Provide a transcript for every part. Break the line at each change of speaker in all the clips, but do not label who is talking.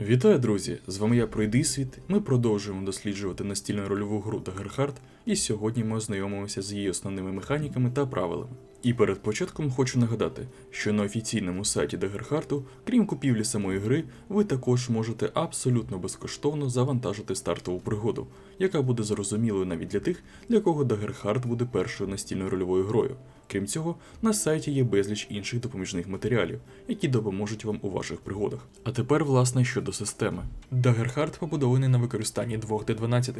Вітаю, друзі! З вами я Пройди світ. Ми продовжуємо досліджувати настільну рольову гру Дагерхард, і сьогодні ми ознайомимося з її основними механіками та правилами. І перед початком хочу нагадати, що на офіційному сайті Дагерхарту, крім купівлі самої гри, ви також можете абсолютно безкоштовно завантажити стартову пригоду, яка буде зрозумілою навіть для тих, для кого Дагерхард буде першою настільною рольовою грою. Крім цього, на сайті є безліч інших допоміжних матеріалів, які допоможуть вам у ваших пригодах. А тепер, власне, щодо системи. Дагерхард побудований на використанні двох Д12,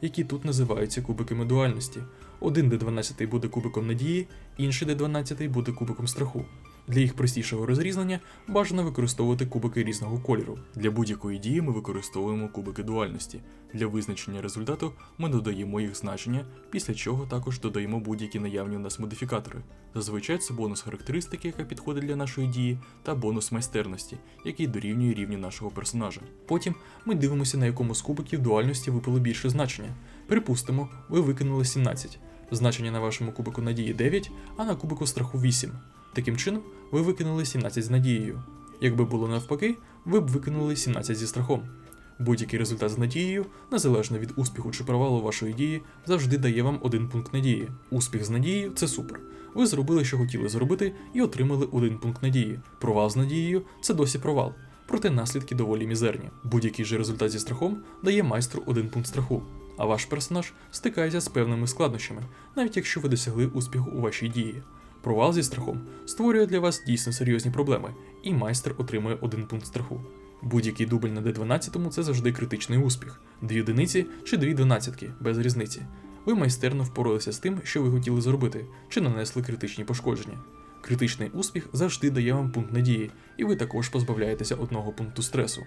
які тут називаються кубиками дуальності. Один Д12 буде кубиком надії, інший Д12 буде кубиком страху. Для їх простішого розрізнення бажано використовувати кубики різного кольору. Для будь-якої дії ми використовуємо кубики дуальності. Для визначення результату ми додаємо їх значення, після чого також додаємо будь-які наявні у нас модифікатори. Зазвичай це бонус характеристики, яка підходить для нашої дії, та бонус майстерності, який дорівнює рівню нашого персонажа. Потім ми дивимося, на якому з кубиків дуальності випало більше значення. Припустимо, ви викинули 17. Значення на вашому кубику надії 9, а на кубику страху 8. Таким чином, ви викинули 17 з надією. Якби було навпаки, ви б викинули 17 зі страхом. Будь-який результат з надією, незалежно від успіху чи провалу вашої дії, завжди дає вам один пункт надії. Успіх з надією це супер. Ви зробили, що хотіли зробити, і отримали один пункт надії. Провал з надією це досі провал. Проте наслідки доволі мізерні. Будь-який же результат зі страхом дає майстру один пункт страху. А ваш персонаж стикається з певними складнощами, навіть якщо ви досягли успіху у вашій дії. Провал зі страхом створює для вас дійсно серйозні проблеми, і майстер отримує один пункт страху. Будь-який дубль на D12 це завжди критичний успіх, дві одиниці чи дві дванадцятки, без різниці. Ви майстерно впоралися з тим, що ви хотіли зробити, чи нанесли критичні пошкодження. Критичний успіх завжди дає вам пункт надії, і ви також позбавляєтеся одного пункту стресу.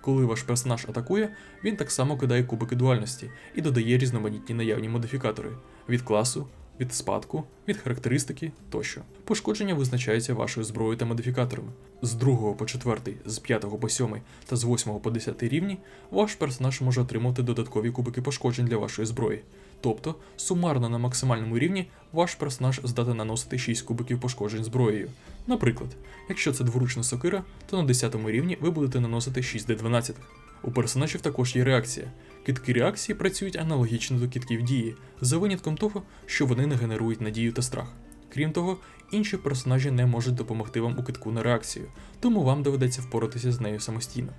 Коли ваш персонаж атакує, він так само кидає кубики дуальності і додає різноманітні наявні модифікатори від класу, від спадку, від характеристики тощо. Пошкодження визначаються вашою зброєю та модифікаторами. З 2 по 4, з 5 по 7 та з 8 по 10 рівні ваш персонаж може отримати додаткові кубики пошкоджень для вашої зброї. Тобто, сумарно на максимальному рівні ваш персонаж здатен наносити 6 кубиків пошкоджень зброєю. Наприклад, якщо це дворучна сокира, то на 10 рівні ви будете наносити 6 d12. У персонажів також є реакція. Китки реакції працюють аналогічно до китків дії, за винятком того, що вони не генерують надію та страх. Крім того, інші персонажі не можуть допомогти вам у китку на реакцію, тому вам доведеться впоратися з нею самостійно.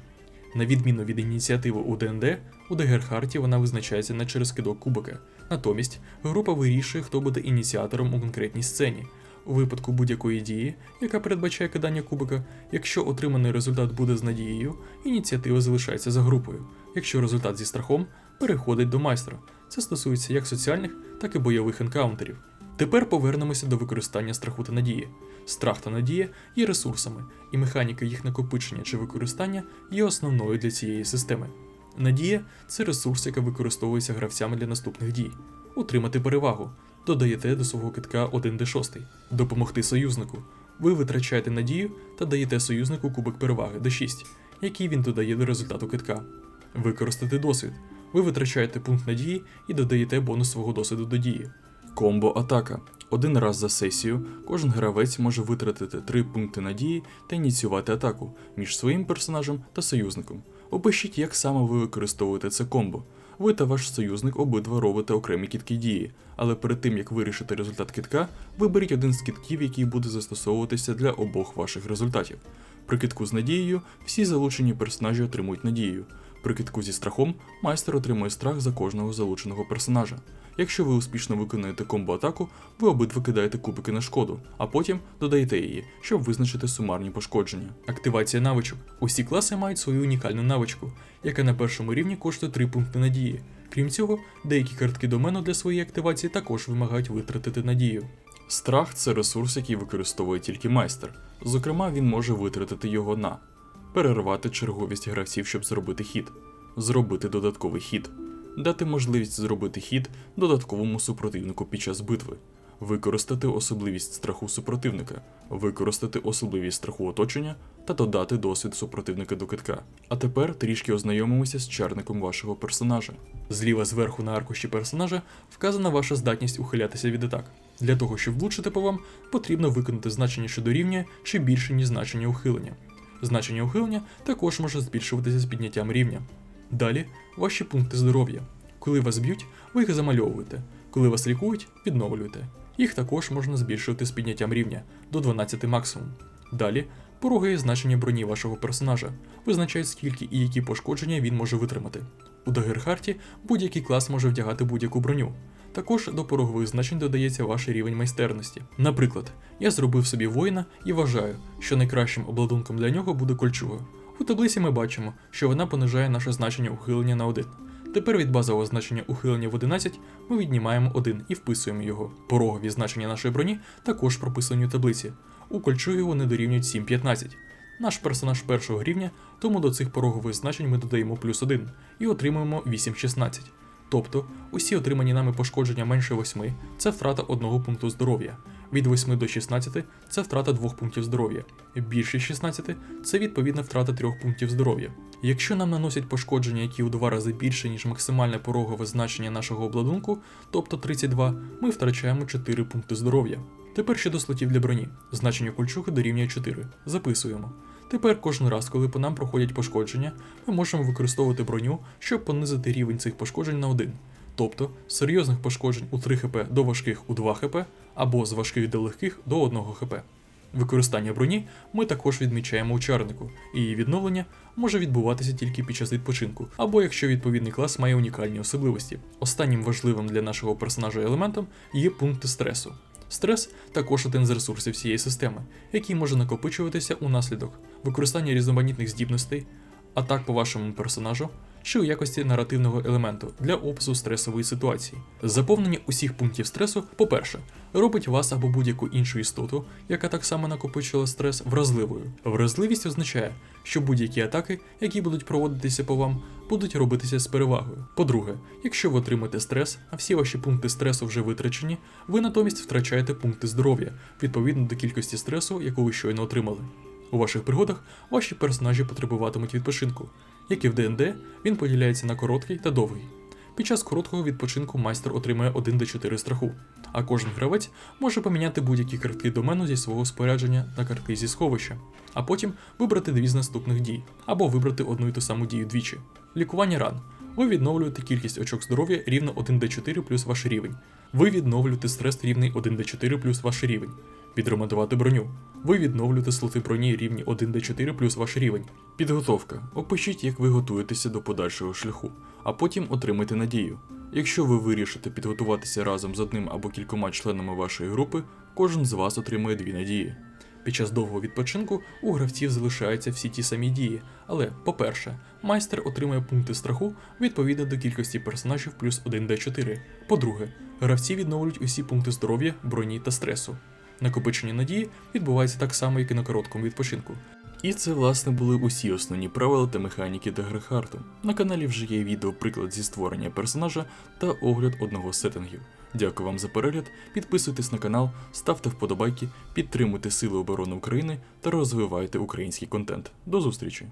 На відміну від ініціативи у ДНД, у Дегерхарті вона визначається не через кидок кубика. Натомість група вирішує, хто буде ініціатором у конкретній сцені. У випадку будь-якої дії, яка передбачає кидання кубика, якщо отриманий результат буде з надією, ініціатива залишається за групою. Якщо результат зі страхом, переходить до майстра. Це стосується як соціальних, так і бойових енкаунтерів. Тепер повернемося до використання страху та надії. Страх та надія є ресурсами, і механіка їх накопичення чи використання є основною для цієї системи. Надія це ресурс, який використовується гравцями для наступних дій. Утримати перевагу. Додаєте до свого китка 1d6. Допомогти союзнику. Ви витрачаєте надію та даєте союзнику кубик переваги d6, який він додає до результату китка. Використати досвід. Ви витрачаєте пункт надії і додаєте бонус свого досвіду до дії. Комбо атака. Один раз за сесію кожен гравець може витратити 3 пункти надії та ініціювати атаку між своїм персонажем та союзником. Опишіть, як саме ви використовуєте це комбо. Ви та ваш союзник обидва робите окремі кітки дії, але перед тим як вирішити результат кітка, виберіть один з кітків, який буде застосовуватися для обох ваших результатів. При китку з надією всі залучені персонажі отримують надію. При китку зі страхом майстер отримує страх за кожного залученого персонажа. Якщо ви успішно виконуєте комбо-атаку, ви обидва кидаєте кубики на шкоду, а потім додаєте її, щоб визначити сумарні пошкодження. Активація навичок. Усі класи мають свою унікальну навичку, яка на першому рівні коштує 3 пункти надії. Крім цього, деякі картки домену для своєї активації також вимагають витратити надію. Страх це ресурс, який використовує тільки майстер. Зокрема, він може витратити його на перервати черговість гравців, щоб зробити хід, зробити додатковий хід, дати можливість зробити хід додатковому супротивнику під час битви, використати особливість страху супротивника, використати особливість страху оточення та додати досвід супротивника до китка. А тепер трішки ознайомимося з чарником вашого персонажа. Зліва зверху на аркуші персонажа вказана ваша здатність ухилятися від атак. Для того, щоб влучити по вам, потрібно виконати значення, що дорівнює чи більше, ніж значення ухилення. Значення ухилення також може збільшуватися з підняттям рівня. Далі ваші пункти здоров'я. Коли вас б'ють, ви їх замальовуєте. Коли вас лікують, відновлюєте. Їх також можна збільшувати з підняттям рівня до 12 максимум. Далі порогові значення броні вашого персонажа визначають скільки і які пошкодження він може витримати. У Дагерхарті будь-який клас може вдягати будь-яку броню. Також до порогових значень додається ваш рівень майстерності. Наприклад, я зробив собі воїна і вважаю, що найкращим обладунком для нього буде кольчуга. У таблиці ми бачимо, що вона понижає наше значення ухилення на 1. Тепер від базового значення ухилення в 11 ми віднімаємо 1 і вписуємо його. Порогові значення нашої броні також прописані у таблиці. У кольчугі вони дорівнюють 7,15. Наш персонаж першого рівня, тому до цих порогових значень ми додаємо плюс 1 і отримуємо 8,16. Тобто, усі отримані нами пошкодження менше 8 це втрата одного пункту здоров'я. Від 8 до 16 це втрата 2 пунктів здоров'я. Більше 16 це відповідна втрата 3 пунктів здоров'я. Якщо нам наносять пошкодження, які у два рази більше, ніж максимальне порогове значення нашого обладунку, тобто 32, ми втрачаємо 4 пункти здоров'я. Тепер щодо слотів для броні. Значення кольчуги дорівнює 4. Записуємо. Тепер кожен раз, коли по нам проходять пошкодження, ми можемо використовувати броню, щоб понизити рівень цих пошкоджень на 1. Тобто з серйозних пошкоджень у 3 хп до важких у 2 хп, або з важких до легких до 1 хп. Використання броні ми також відмічаємо у чарнику, і її відновлення може відбуватися тільки під час відпочинку, або якщо відповідний клас має унікальні особливості. Останнім важливим для нашого персонажа елементом є пункти стресу. Стрес також один з ресурсів цієї системи, який може накопичуватися унаслідок використання різноманітних здібностей, атак по вашому персонажу чи у якості наративного елементу для опису стресової ситуації. Заповнення усіх пунктів стресу, по-перше, робить вас або будь-яку іншу істоту, яка так само накопичила стрес, вразливою. Вразливість означає, що будь-які атаки, які будуть проводитися по вам, будуть робитися з перевагою. По-друге, якщо ви отримаєте стрес, а всі ваші пункти стресу вже витрачені, ви натомість втрачаєте пункти здоров'я відповідно до кількості стресу, яку ви щойно отримали. У ваших пригодах ваші персонажі потребуватимуть відпочинку. Як і в ДНД, він поділяється на короткий та довгий. Під час короткого відпочинку майстер отримує 1 до 4 страху, а кожен гравець може поміняти будь-які картки домену зі свого спорядження на картки зі сховища, а потім вибрати дві з наступних дій, або вибрати одну і ту саму дію двічі. Лікування ран. Ви відновлюєте кількість очок здоров'я рівно 1d4 плюс ваш рівень. Ви відновлюєте стрес рівний 1d4 плюс ваш рівень. Відремонтувати броню. Ви відновлюєте слоти броні рівні 1d4 плюс ваш рівень. Підготовка. Опишіть, як ви готуєтеся до подальшого шляху, а потім отримайте надію. Якщо ви вирішите підготуватися разом з одним або кількома членами вашої групи, кожен з вас отримує дві надії. Під час довгого відпочинку у гравців залишаються всі ті самі дії, але, по-перше, майстер отримує пункти страху відповідно до кількості персонажів плюс 1d4. По-друге, гравці відновлюють усі пункти здоров'я, броні та стресу. Накопичення надії відбувається так само, як і на короткому відпочинку. І це, власне, були усі основні правила та механіки Дагерхарту. На каналі вже є відео приклад зі створення персонажа та огляд одного з сеттингів. Дякую вам за перегляд, підписуйтесь на канал, ставте вподобайки, підтримуйте Сили оборони України та розвивайте український контент. До зустрічі!